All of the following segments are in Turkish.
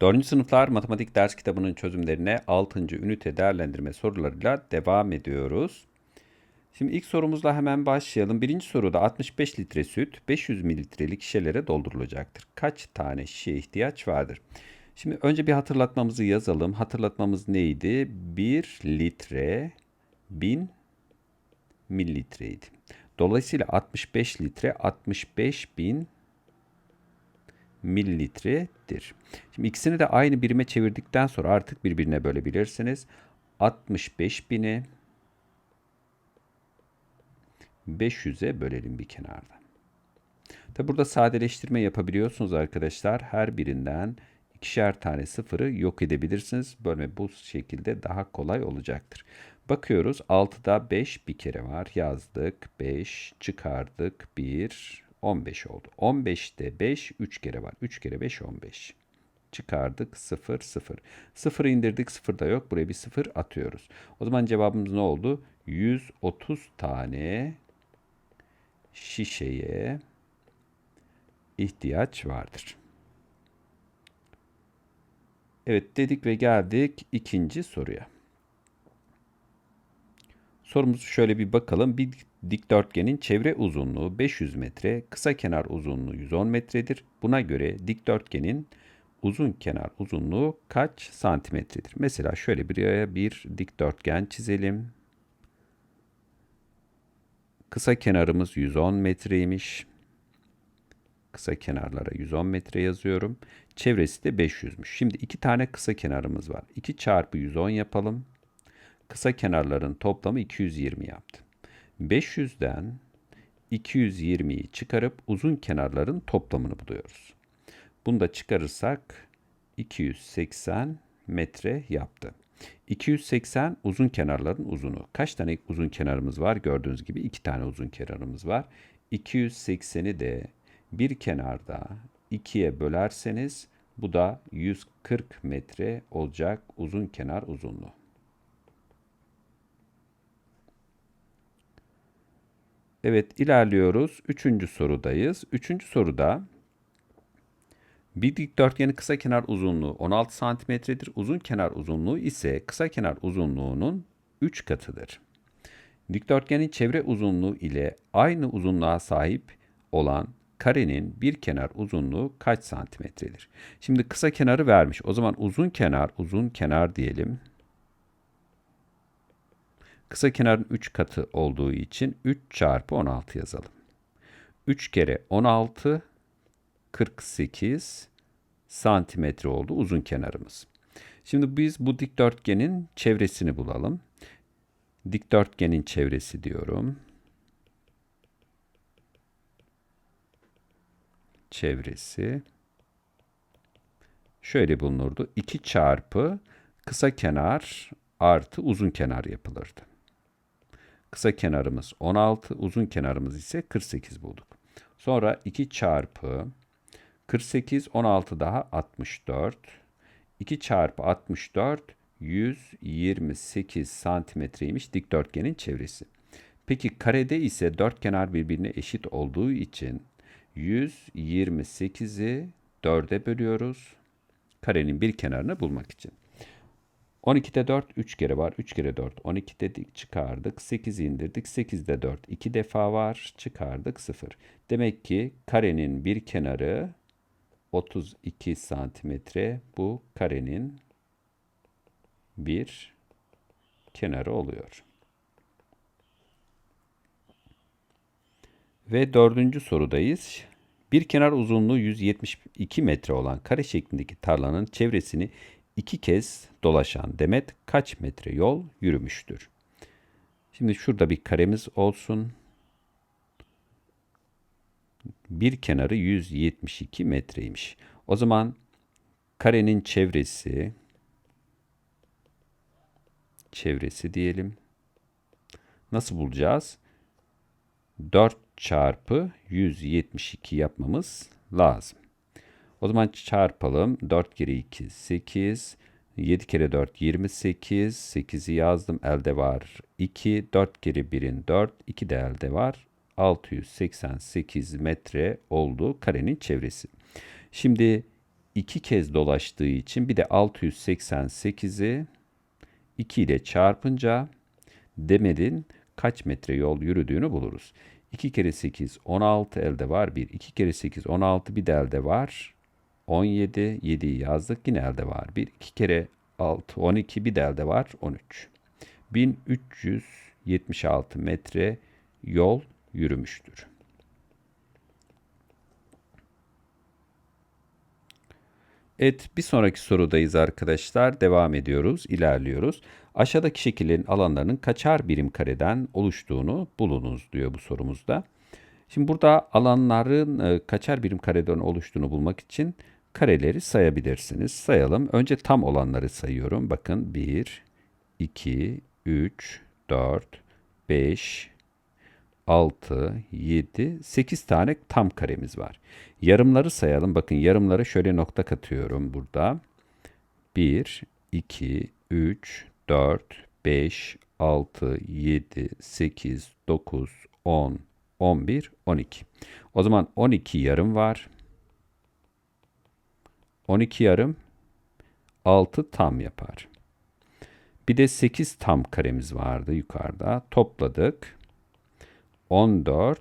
4. sınıflar matematik ders kitabının çözümlerine 6. ünite değerlendirme sorularıyla devam ediyoruz. Şimdi ilk sorumuzla hemen başlayalım. Birinci soruda 65 litre süt 500 mililitrelik şişelere doldurulacaktır. Kaç tane şişeye ihtiyaç vardır? Şimdi önce bir hatırlatmamızı yazalım. Hatırlatmamız neydi? 1 litre 1000 mililitreydi. Dolayısıyla 65 litre 65 bin mililitredir. Şimdi ikisini de aynı birime çevirdikten sonra artık birbirine bölebilirsiniz. 65 bini 500'e bölelim bir kenarda. Tabi burada sadeleştirme yapabiliyorsunuz arkadaşlar. Her birinden ikişer tane sıfırı yok edebilirsiniz. Bölme bu şekilde daha kolay olacaktır. Bakıyoruz 6'da 5 bir kere var. Yazdık 5 çıkardık 1 15 oldu. 15'te 5 3 kere var. 3 kere 5 15. Çıkardık 0 0. 0 indirdik 0 da yok. Buraya bir 0 atıyoruz. O zaman cevabımız ne oldu? 130 tane şişeye ihtiyaç vardır. Evet dedik ve geldik ikinci soruya. Sorumuzu şöyle bir bakalım. Bir dikdörtgenin çevre uzunluğu 500 metre, kısa kenar uzunluğu 110 metredir. Buna göre dikdörtgenin uzun kenar uzunluğu kaç santimetredir? Mesela şöyle bir bir dikdörtgen çizelim. Kısa kenarımız 110 metreymiş. Kısa kenarlara 110 metre yazıyorum. Çevresi de 500'müş. Şimdi iki tane kısa kenarımız var. 2 çarpı 110 yapalım. Kısa kenarların toplamı 220 yaptı. 500'den 220'yi çıkarıp uzun kenarların toplamını buluyoruz. Bunu da çıkarırsak 280 metre yaptı. 280 uzun kenarların uzunu. Kaç tane uzun kenarımız var? Gördüğünüz gibi iki tane uzun kenarımız var. 280'i de bir kenarda ikiye bölerseniz bu da 140 metre olacak uzun kenar uzunluğu. Evet ilerliyoruz. Üçüncü sorudayız. Üçüncü soruda bir dikdörtgenin kısa kenar uzunluğu 16 santimetredir. Uzun kenar uzunluğu ise kısa kenar uzunluğunun 3 katıdır. Dikdörtgenin çevre uzunluğu ile aynı uzunluğa sahip olan karenin bir kenar uzunluğu kaç santimetredir? Şimdi kısa kenarı vermiş. O zaman uzun kenar, uzun kenar diyelim. Kısa kenarın 3 katı olduğu için 3 çarpı 16 yazalım. 3 kere 16 48 santimetre oldu uzun kenarımız. Şimdi biz bu dikdörtgenin çevresini bulalım. Dikdörtgenin çevresi diyorum. Çevresi şöyle bulunurdu. 2 çarpı kısa kenar artı uzun kenar yapılırdı. Kısa kenarımız 16, uzun kenarımız ise 48 bulduk. Sonra 2 çarpı 48, 16 daha 64. 2 çarpı 64, 128 santimetreymiş dikdörtgenin çevresi. Peki karede ise dört kenar birbirine eşit olduğu için 128'i 4'e bölüyoruz. Karenin bir kenarını bulmak için. 12'de 4 3 kere var. 3 kere 4 12 dedik çıkardık. 8 indirdik. 8'de 4 2 defa var. Çıkardık 0. Demek ki karenin bir kenarı 32 santimetre. Bu karenin bir kenarı oluyor. Ve dördüncü sorudayız. Bir kenar uzunluğu 172 metre olan kare şeklindeki tarlanın çevresini iki kez dolaşan Demet kaç metre yol yürümüştür? Şimdi şurada bir karemiz olsun. Bir kenarı 172 metreymiş. O zaman karenin çevresi çevresi diyelim. Nasıl bulacağız? 4 çarpı 172 yapmamız lazım. O zaman çarpalım. 4 kere 2 8. 7 kere 4 28. 8'i yazdım. Elde var 2. 4 kere 1'in 4. 2 de elde var. 688 metre oldu karenin çevresi. Şimdi iki kez dolaştığı için bir de 688'i 2 ile çarpınca Demir'in kaç metre yol yürüdüğünü buluruz. 2 kere 8 16 elde var 1. 2 kere 8 16 bir de elde var. 17 7'yi yazdık yine elde var 1. 2 kere 6 12 bir de elde var 13. 1376 metre yol yürümüştür. Evet bir sonraki sorudayız arkadaşlar. Devam ediyoruz, ilerliyoruz. Aşağıdaki şekillerin alanlarının kaçar birim kareden oluştuğunu bulunuz diyor bu sorumuzda. Şimdi burada alanların e, kaçar birim kareden oluştuğunu bulmak için kareleri sayabilirsiniz. Sayalım. Önce tam olanları sayıyorum. Bakın 1, 2, 3, 4, 5, 6, 7, 8 tane tam karemiz var. Yarımları sayalım. Bakın yarımları şöyle nokta katıyorum burada. 1, 2, 3, 4, 5, 6, 7, 8, 9, 10, 11, 12. O zaman 12 yarım var. 12 yarım 6 tam yapar. Bir de 8 tam karemiz vardı yukarıda. Topladık. 14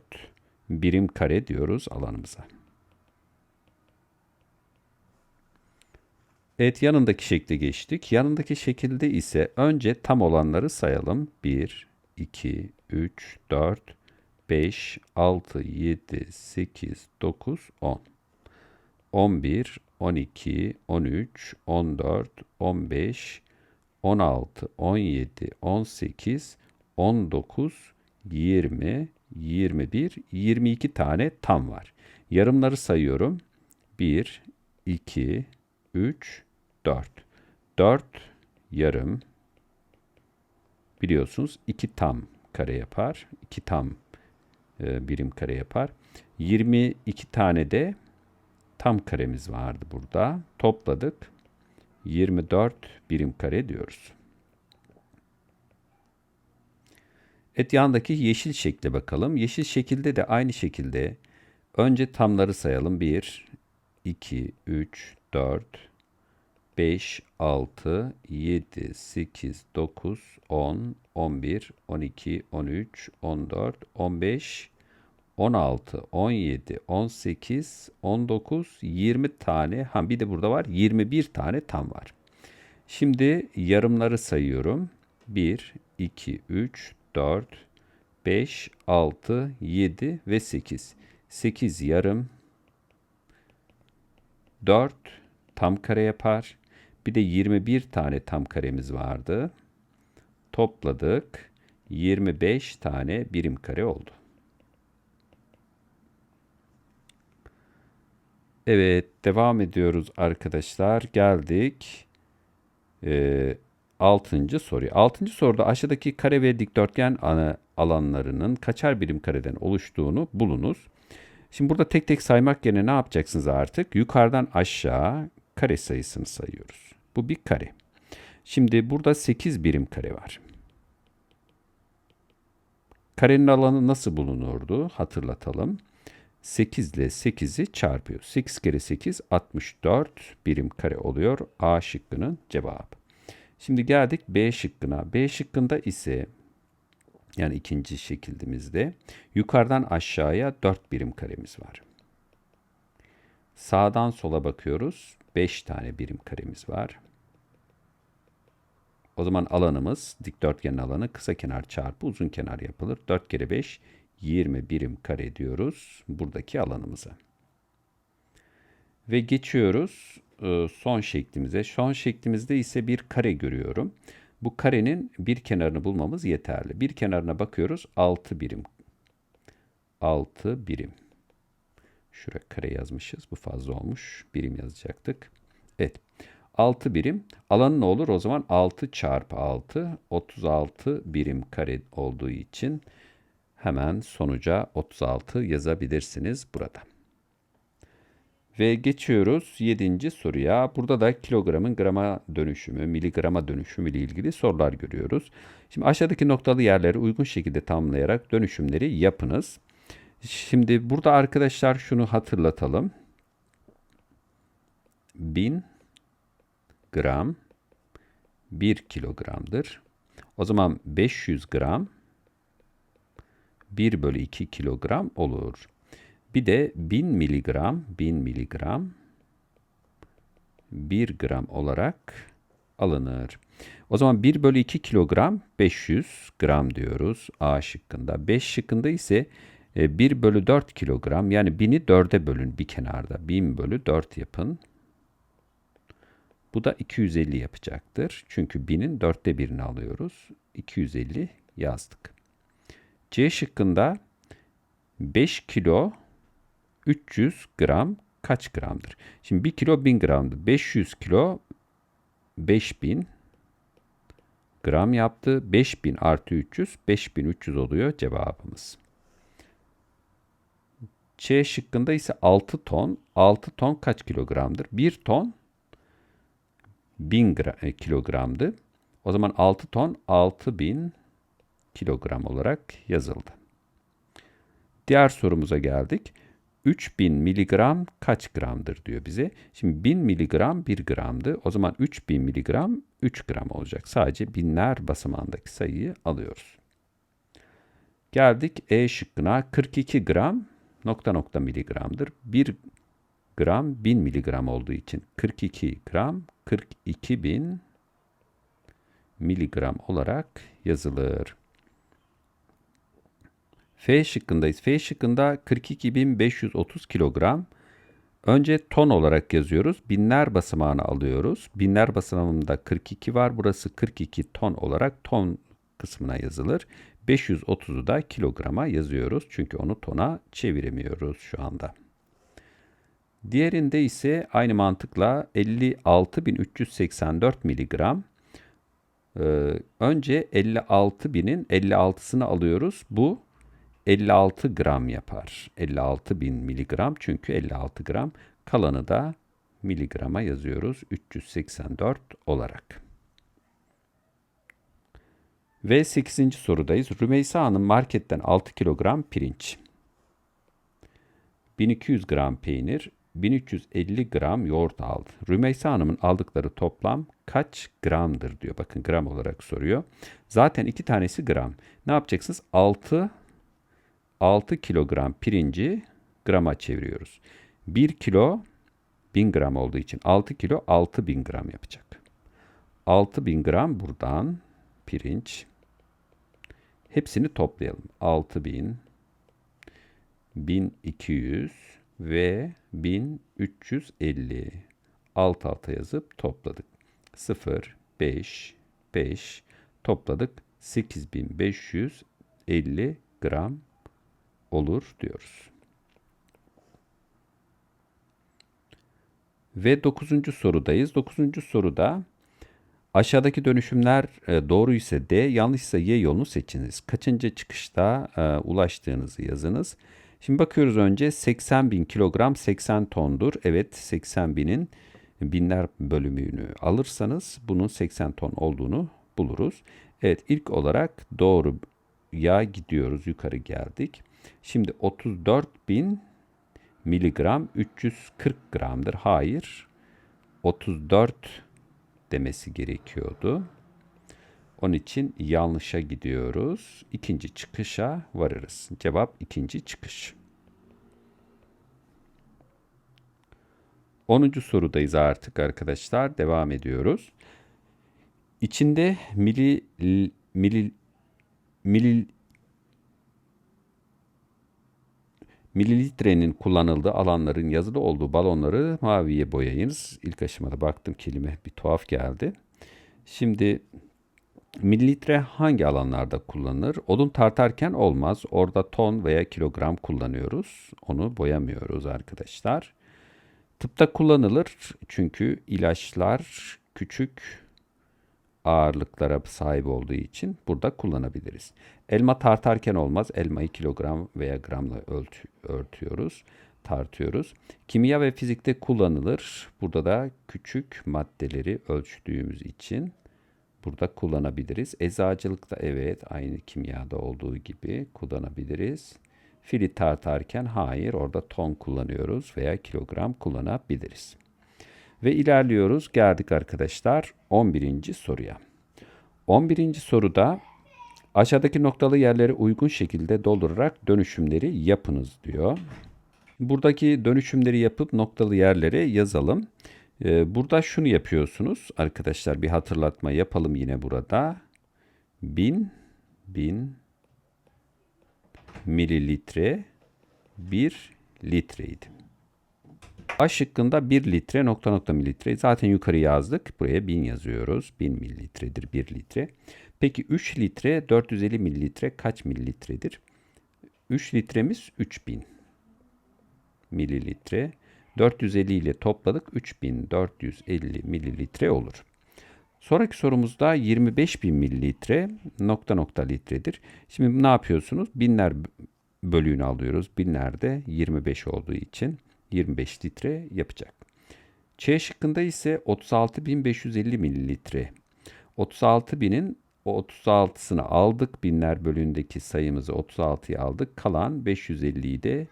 birim kare diyoruz alanımıza. Evet yanındaki şekle geçtik. Yanındaki şekilde ise önce tam olanları sayalım. 1, 2, 3, 4, 5, 6, 7, 8, 9, 10. 11, 12, 13, 14, 15, 16, 17, 18, 19, 20, 21, 22 tane tam var. Yarımları sayıyorum. 1, 2, 3, 4. 4 yarım biliyorsunuz 2 tam kare yapar. 2 tam e, birim kare yapar. 22 tane de tam karemiz vardı burada. Topladık. 24 birim kare diyoruz. Et yandaki yeşil şekle bakalım. Yeşil şekilde de aynı şekilde önce tamları sayalım. 1, 2, 3, 4, 5, 6, 7, 8, 9, 10, 11, 12, 13, 14, 15, 16, 17, 18, 19, 20 tane. Ha bir de burada var 21 tane tam var. Şimdi yarımları sayıyorum. 1, 2, 3, 4, 5, 6, 7 ve 8. 8 yarım. 4 tam kare yapar. Bir de 21 tane tam karemiz vardı. Topladık. 25 tane birim kare oldu. Evet, devam ediyoruz arkadaşlar. Geldik. Ee, 6. soruya. 6. soruda aşağıdaki kare ve dikdörtgen alanlarının kaçar birim kareden oluştuğunu bulunuz. Şimdi burada tek tek saymak yerine ne yapacaksınız artık? Yukarıdan aşağı kare sayısını sayıyoruz. Bu bir kare. Şimdi burada 8 birim kare var. Karenin alanı nasıl bulunurdu? Hatırlatalım. 8 ile 8'i çarpıyor. 8 kere 8 64 birim kare oluyor. A şıkkının cevabı. Şimdi geldik B şıkkına. B şıkkında ise yani ikinci şekildimizde yukarıdan aşağıya 4 birim karemiz var. Sağdan sola bakıyoruz. 5 tane birim karemiz var. O zaman alanımız dikdörtgenin alanı kısa kenar çarpı uzun kenar yapılır. 4 kere 5 20 birim kare diyoruz buradaki alanımıza. Ve geçiyoruz e, son şeklimize. Son şeklimizde ise bir kare görüyorum. Bu karenin bir kenarını bulmamız yeterli. Bir kenarına bakıyoruz 6 birim. 6 birim. Şuraya kare yazmışız. Bu fazla olmuş. Birim yazacaktık. Evet. 6 birim. Alanı ne olur? O zaman 6 çarpı 6. 36 birim kare olduğu için hemen sonuca 36 yazabilirsiniz burada. Ve geçiyoruz 7. soruya. Burada da kilogramın grama dönüşümü, miligrama dönüşümü ile ilgili sorular görüyoruz. Şimdi aşağıdaki noktalı yerleri uygun şekilde tamamlayarak dönüşümleri yapınız. Şimdi burada arkadaşlar şunu hatırlatalım. 1000 gram 1 kilogramdır. O zaman 500 gram 1 bölü 2 kilogram olur. Bir de 1000 miligram 1000 miligram 1 gram olarak alınır. O zaman 1 bölü 2 kilogram 500 gram diyoruz A şıkkında. 5 şıkkında ise 1 e, bölü 4 kilogram yani 1000'i 4'e bölün bir kenarda. 1000 bölü 4 yapın. Bu da 250 yapacaktır. Çünkü 1000'in 4'te birini alıyoruz. 250 yazdık. C şıkkında 5 kilo 300 gram kaç gramdır? Şimdi 1 kilo 1000 gramdı. 500 kilo 5000 gram yaptı. 5000 artı 300 5300 oluyor cevabımız. C şıkkında ise 6 ton. 6 ton kaç kilogramdır? 1 ton 1000 e, kilogramdı. O zaman 6 ton 6000 kilogram olarak yazıldı. Diğer sorumuza geldik. 3000 miligram kaç gramdır diyor bize. Şimdi 1000 miligram 1 gramdı. O zaman 3000 miligram 3 gram olacak. Sadece binler basamağındaki sayıyı alıyoruz. Geldik E şıkkına 42 gram nokta nokta miligramdır. 1 gram 1000 miligram olduğu için 42 gram 42 bin miligram olarak yazılır. F şıkkındayız. F şıkkında 42.530 kilogram. Önce ton olarak yazıyoruz. Binler basamağını alıyoruz. Binler basamağında 42 var. Burası 42 ton olarak ton kısmına yazılır. 530'u da kilograma yazıyoruz. Çünkü onu tona çeviremiyoruz şu anda. Diğerinde ise aynı mantıkla 56.384 miligram. Ee, önce 56.000'in 56'sını alıyoruz. Bu 56 gram yapar. 56 bin miligram çünkü 56 gram. Kalanı da miligrama yazıyoruz 384 olarak. Ve 8. sorudayız. Rümeysa Hanım marketten 6 kilogram pirinç, 1200 gram peynir, 1350 gram yoğurt aldı. Rümeysa Hanım'ın aldıkları toplam kaç gramdır diyor. Bakın gram olarak soruyor. Zaten iki tanesi gram. Ne yapacaksınız? 6 6 kilogram pirinci grama çeviriyoruz. 1 kilo 1000 gram olduğu için 6 kilo 6000 gram yapacak. 6000 gram buradan pirinç. Hepsini toplayalım. 6000, 1200 ve 1350. Alt alta yazıp topladık. 0, 5, 5 topladık. 8550 gram olur diyoruz. Ve dokuzuncu sorudayız. Dokuzuncu soruda aşağıdaki dönüşümler e, doğru ise D, yanlışsa Y yolunu seçiniz. Kaçıncı çıkışta e, ulaştığınızı yazınız. Şimdi bakıyoruz önce 80 bin kilogram 80 tondur. Evet 80 binin binler bölümünü alırsanız bunun 80 ton olduğunu buluruz. Evet ilk olarak doğru ya gidiyoruz yukarı geldik. Şimdi 34 bin miligram 340 gramdır. Hayır 34 demesi gerekiyordu. Onun için yanlışa gidiyoruz. İkinci çıkışa varırız. Cevap ikinci çıkış. 10. sorudayız artık arkadaşlar. Devam ediyoruz. İçinde mili mili mili mililitrenin kullanıldığı alanların yazılı olduğu balonları maviye boyayınız. İlk aşamada baktım kelime bir tuhaf geldi. Şimdi mililitre hangi alanlarda kullanılır? Odun tartarken olmaz. Orada ton veya kilogram kullanıyoruz. Onu boyamıyoruz arkadaşlar. Tıpta kullanılır çünkü ilaçlar küçük ağırlıklara sahip olduğu için burada kullanabiliriz. Elma tartarken olmaz. Elmayı kilogram veya gramla ölçü, örtüyoruz, tartıyoruz. Kimya ve fizikte kullanılır. Burada da küçük maddeleri ölçtüğümüz için burada kullanabiliriz. Eczacılıkta evet aynı kimyada olduğu gibi kullanabiliriz. Fili tartarken hayır orada ton kullanıyoruz veya kilogram kullanabiliriz. Ve ilerliyoruz. Geldik arkadaşlar 11. soruya. 11. soruda aşağıdaki noktalı yerleri uygun şekilde doldurarak dönüşümleri yapınız diyor. Buradaki dönüşümleri yapıp noktalı yerlere yazalım. Ee, burada şunu yapıyorsunuz arkadaşlar bir hatırlatma yapalım yine burada. 1000 1000 mililitre 1 litreydi. A şıkkında 1 litre nokta nokta mililitre. Zaten yukarı yazdık. Buraya 1000 yazıyoruz. 1000 mililitredir 1 litre. Peki 3 litre 450 mililitre kaç mililitredir? 3 litremiz 3000 mililitre. 450 ile topladık 3450 mililitre olur. Sonraki sorumuzda 25.000 mililitre nokta nokta litredir. Şimdi ne yapıyorsunuz? Binler bölüğünü alıyoruz. Binlerde 25 olduğu için 25 litre yapacak. Ç şıkkında ise 36.550 mililitre. 36.000'in 36'sını aldık. Binler bölüğündeki sayımızı 36'ya aldık. Kalan 550'yi de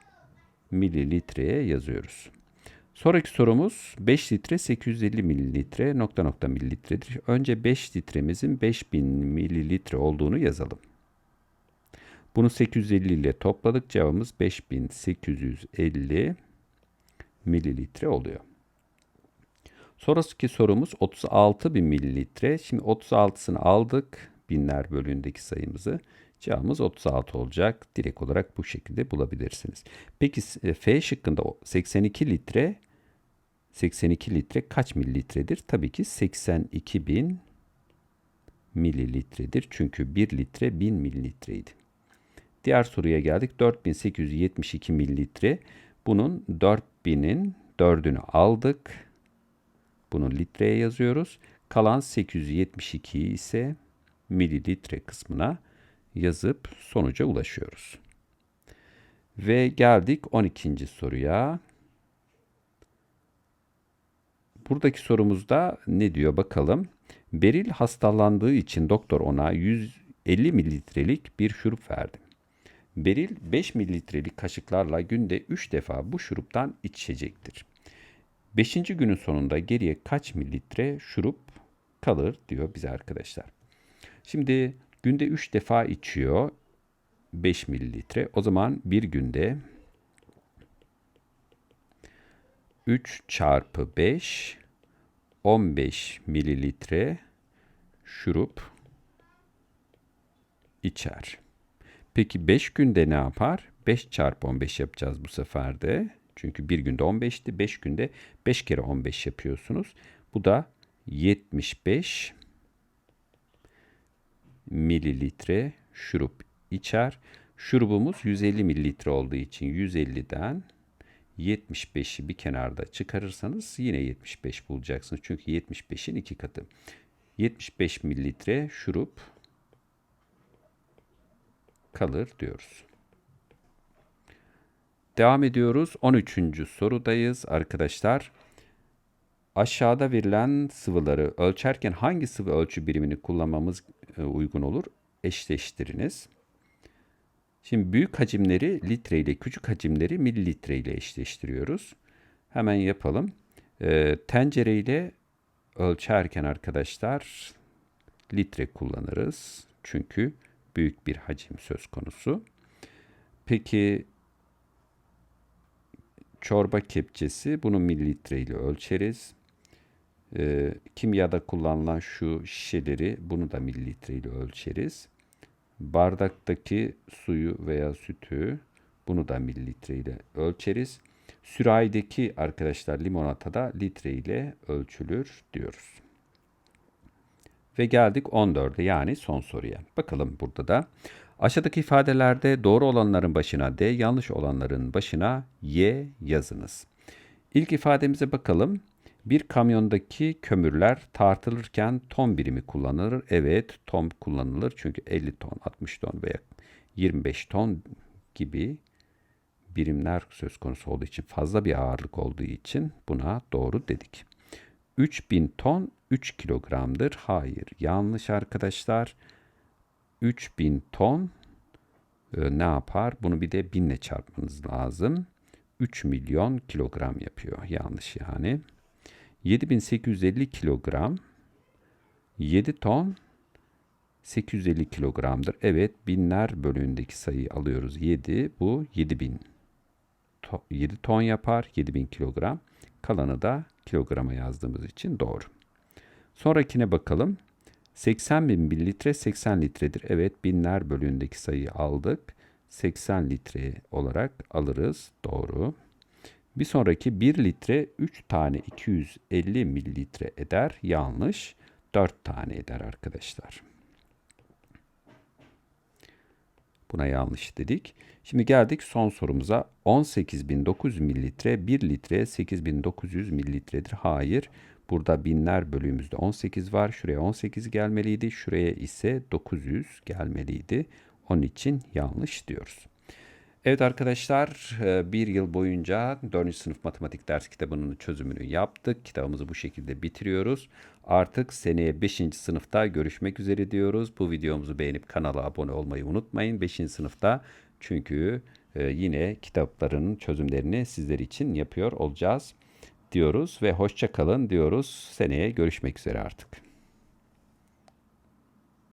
mililitreye yazıyoruz. Sonraki sorumuz 5 litre 850 mililitre nokta nokta mililitredir. Önce 5 litremizin 5000 mililitre olduğunu yazalım. Bunu 850 ile topladık. Cevabımız 5850 mililitre oluyor. Sonraki sorumuz 36.000 mililitre. Şimdi 36'sını aldık. Binler bölüğündeki sayımızı. Cevabımız 36 olacak. Direkt olarak bu şekilde bulabilirsiniz. Peki e, F şıkkında 82 litre 82 litre kaç mililitredir? Tabii ki 82 bin mililitredir. Çünkü 1 litre 1000 mililitreydi. Diğer soruya geldik. 4872 mililitre. Bunun 4000'in 4'ünü aldık. Bunu litreye yazıyoruz. Kalan 872 ise mililitre kısmına yazıp sonuca ulaşıyoruz. Ve geldik 12. soruya. Buradaki sorumuzda ne diyor bakalım. Beril hastalandığı için doktor ona 150 mililitrelik bir şurup verdi. Beril 5 mililitrelik kaşıklarla günde 3 defa bu şuruptan içecektir. 5. günün sonunda geriye kaç mililitre şurup kalır diyor bize arkadaşlar. Şimdi günde 3 defa içiyor 5 mililitre. O zaman bir günde 3 çarpı 5 15 mililitre şurup içer. Peki 5 günde ne yapar? 5 çarpı 15 yapacağız bu sefer de. Çünkü bir günde 15'ti. 5 günde 5 kere 15 yapıyorsunuz. Bu da 75 mililitre şurup içer. Şurubumuz 150 mililitre olduğu için 150'den 75'i bir kenarda çıkarırsanız yine 75 bulacaksınız. Çünkü 75'in iki katı. 75 mililitre şurup kalır diyoruz. Devam ediyoruz. 13. sorudayız arkadaşlar. Aşağıda verilen sıvıları ölçerken hangi sıvı ölçü birimini kullanmamız e, uygun olur? Eşleştiriniz. Şimdi büyük hacimleri litre ile küçük hacimleri mililitre ile eşleştiriyoruz. Hemen yapalım. E, tencere ile ölçerken arkadaşlar litre kullanırız. Çünkü büyük bir hacim söz konusu. Peki çorba kepçesi bunu mililitre ile ölçeriz. E, kimyada kullanılan şu şişeleri bunu da mililitre ile ölçeriz. Bardaktaki suyu veya sütü bunu da mililitre ile ölçeriz. Sürahideki arkadaşlar limonata da litre ile ölçülür diyoruz. Ve geldik 14'e yani son soruya. Bakalım burada da. Aşağıdaki ifadelerde doğru olanların başına D, yanlış olanların başına Y yazınız. İlk ifademize bakalım. Bir kamyondaki kömürler tartılırken ton birimi kullanılır. Evet ton kullanılır çünkü 50 ton, 60 ton veya 25 ton gibi birimler söz konusu olduğu için fazla bir ağırlık olduğu için buna doğru dedik. 3000 ton 3 kilogramdır. Hayır yanlış arkadaşlar. 3000 ton e, ne yapar? Bunu bir de binle çarpmanız lazım. 3 milyon kilogram yapıyor. Yanlış yani. 7850 kilogram 7 ton 850 kilogramdır. Evet binler bölüğündeki sayıyı alıyoruz. 7 bu 7000 to- 7 ton yapar 7000 kilogram. Kalanı da kilograma yazdığımız için doğru. Sonrakine bakalım. 80 bin mililitre 80 litredir. Evet binler bölüğündeki sayıyı aldık. 80 litre olarak alırız. Doğru. Bir sonraki 1 litre 3 tane 250 mililitre eder. Yanlış. 4 tane eder arkadaşlar. Buna yanlış dedik. Şimdi geldik son sorumuza. 18.900 mililitre 1 litre 8.900 mililitredir. Hayır. Burada binler bölüğümüzde 18 var. Şuraya 18 gelmeliydi. Şuraya ise 900 gelmeliydi. Onun için yanlış diyoruz. Evet arkadaşlar e, bir yıl boyunca 4. sınıf matematik ders kitabının çözümünü yaptık. Kitabımızı bu şekilde bitiriyoruz. Artık seneye 5. sınıfta görüşmek üzere diyoruz. Bu videomuzu beğenip kanala abone olmayı unutmayın. 5. sınıfta çünkü e, yine kitapların çözümlerini sizler için yapıyor olacağız diyoruz ve hoşça kalın diyoruz. Seneye görüşmek üzere artık.